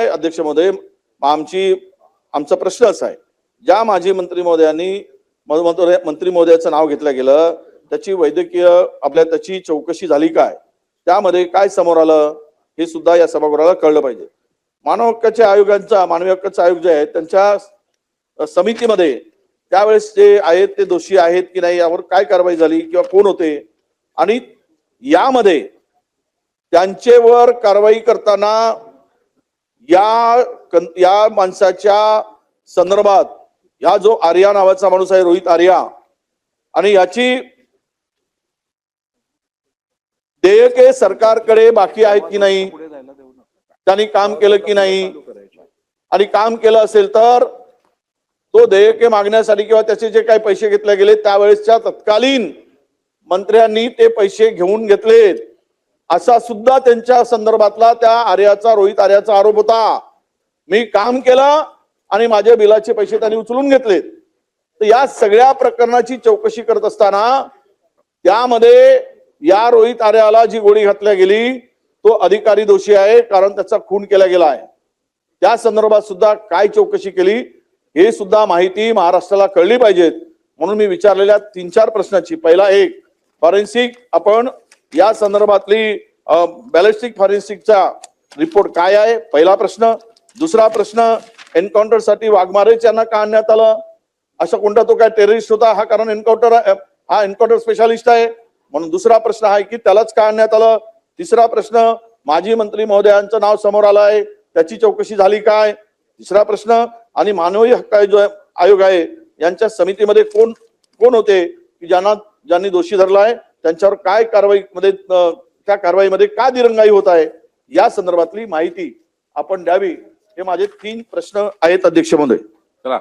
काय अध्यक्ष महोदय आमची आमचा प्रश्न असा आहे. ज्या माजी मंत्री महोदयांनी मंत्री महोदयाचं नाव घेतलं गेलं त्याची वैद्यकीय आपल्या त्याची चौकशी झाली काय? त्यामध्ये काय समोर आलं? हे सुद्धा या सभागृहाला कळलं पाहिजे. मानव हक्काच्या आयोगांचा मानवी हक्काचा आयोग जे आहे त्यांच्या समितीमध्ये त्यावेळेस जे आहेत ते दोषी आहेत की नाही यावर काय कारवाई झाली किंवा कोण होते? आणि यामध्ये त्यांचेवर कारवाई करताना या या माणसाच्या संदर्भात या जो आर्या नावाचा माणूस आहे रोहित आर्या आणि याची देयके सरकारकडे बाकी आहेत की नाही? त्यांनी काम केलं की नाही? आणि काम केलं असेल तर तो देयके मागण्यासाठी किंवा त्याचे जे काही पैसे घेतले गेले त्यावेळेसच्या तत्कालीन मंत्र्यांनी ते पैसे घेऊन घेतलेत. असा सुद्धा त्यांच्या संदर्भातला त्या आर्याचा रोहित आर्याचा आरोप होता. मी काम केलं आणि माझ्या बिलाचे पैसे त्यांनी उचलून घेतलेत. तर या सगळ्या प्रकरणाची चौकशी करत असताना त्यामध्ये या रोहित आर्याला जी गोळी घातल्या गेली तो अधिकारी दोषी आहे कारण त्याचा खून केला गेला आहे. त्या संदर्भात सुद्धा काय चौकशी केली हे सुद्धा माहिती महाराष्ट्राला कळली पाहिजेत. म्हणून मी विचारलेल्या तीन चार प्रश्नाची. पहिला एक फॉरेन्सिक आपण या संदर्भातली बॅलिस्टिक फॉरेन्सिकचा रिपोर्ट काय आहे? पहिला प्रश्न. दुसरा प्रश्न एन्काउंटरसाठी वाघमारेच यांना का आणण्यात आलं? असा कोणता तो काय टेररिस्ट होता? हा कारण एन्काउंटर हा एन्काउंटर स्पेशालिस्ट आहे. म्हणून दुसरा प्रश्न आहे की त्यालाच का आणण्यात आलं? तिसरा प्रश्न माजी मंत्री महोदयांचं नाव समोर आलं आहे. त्याची चौकशी झाली काय? तिसरा प्रश्न आणि मानवी हक्क जो आयोग आहे. यांच्या समितीमध्ये कोण कोण होते? की ज्यांना ज्यांनी दोषी धरला आहे त्यांच्यावर काय कारवाईमध्ये मध्ये त्या कारवाईमध्ये का दिरंगाई होत आहे? या संदर्भातली माहिती आपण द्यावी. हे माझे तीन प्रश्न आहेत अध्यक्ष महोदय चला.